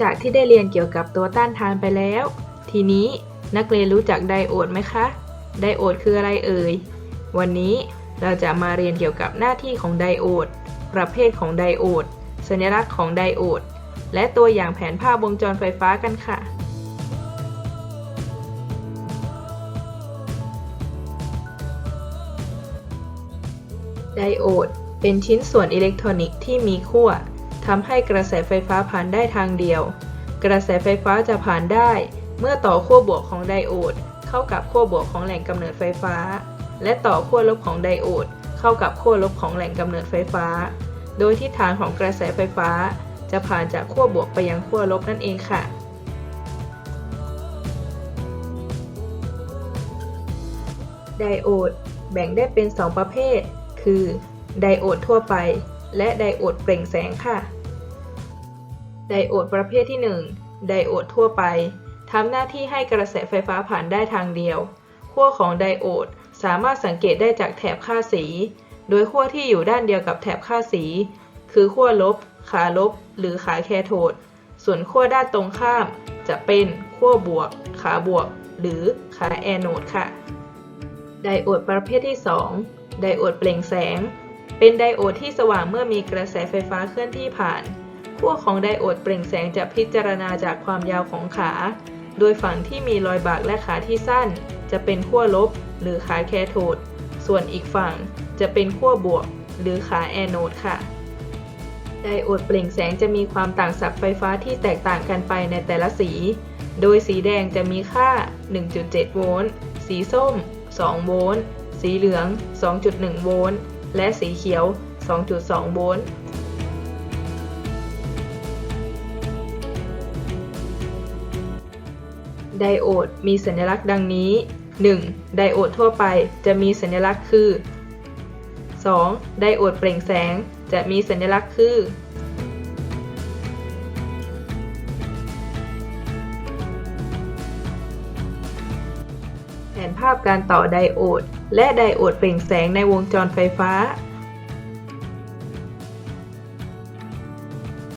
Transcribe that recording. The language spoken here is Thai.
จากที่ได้เรียนเกี่ยวกับตัวต้านทานไปแล้ว ทีนี้นักเรียนรู้จักไดโอดไหมคะ ไดโอดคืออะไรเอ่ย วันนี้เราจะมาเรียนเกี่ยวกับหน้าที่ของไดโอด ประเภทของไดโอด สัญลักษณ์ของไดโอด และตัวอย่างแผนภาพวงจรไฟฟ้ากันค่ะไดโอด เป็นชิ้นส่วนอิเล็กทรอนิกส์ที่มีขั้ว ทำให้กระแสไฟฟ้าผ่านได้ทางเดียว กระแสไฟฟ้าจะผ่านได้ เมื่อต่อขั้วบวกของไดโอด เข้ากับขั้วบวกของแหล่งกำเนิดไฟฟ้า และต่อขั้วลบของไดโอด เข้ากับขั้วลบของแหล่งกำเนิดไฟฟ้า โดยทิศทางของกระแสไฟฟ้า จะผ่านจากขั้วบวกไปยังขั้วลบนั่นเองค่ะไดโอดแบ่งได้เป็น 2 ประเภท คือ ไดโอดทั่วไป และไดโอดเปล่งแสงค่ะ ไดโอดประเภทที่ 1 ไดโอดทั่วไปทำหน้าที่ให้กระแสไฟฟ้าผ่านได้ทางเดียวขั้วของไดโอดสามารถสังเกตได้จากแถบค่าสี โดยขั้วที่อยู่ด้านเดียวกับแถบค่าสี คือขั้วลบ ขาลบ หรือขาแคโทด ส่วนขั้วด้านตรงข้าม จะเป็นขั้วบวก ขาบวก หรือขาแอนโนดค่ะ ไดโอดประเภทที่ 2 ไดโอดเปล่งแสง เป็นไดโอดที่สว่างเมื่อมีกระแสไฟฟ้าเคลื่อนที่ผ่าน ขั้วของไดโอดเปล่งแสงจะพิจารณาจากความยาวของขา โดยฝั่งที่มีรอยบากและขาที่สั้น จะเป็นขั้วลบ หรือขาแคโทด ส่วนอีกฝั่งจะเป็นขั้วบวก หรือขาแอนโนดค่ะ ไดโอดเปล่งแสงจะมีความต่างศักย์ไฟฟ้าที่แตกต่างกันไปในแต่ละสี โดยสีแดงจะมีค่า 1.7 โวลต์ สีส้ม 2 โวลต์ สีเหลือง 2.1 โวลต์ และสีเขียว 2.2 โวลต์ ไดโอดมีสัญลักษณ์ดังนี้ 1. ไดโอดทั่วไปจะมีสัญลักษณ์คือ 2. ไดโอดเปล่งแสงจะมีสัญลักษณ์คือ แผนภาพการต่อไดโอด และไดโอดเปล่งแสงในวงจรไฟฟ้า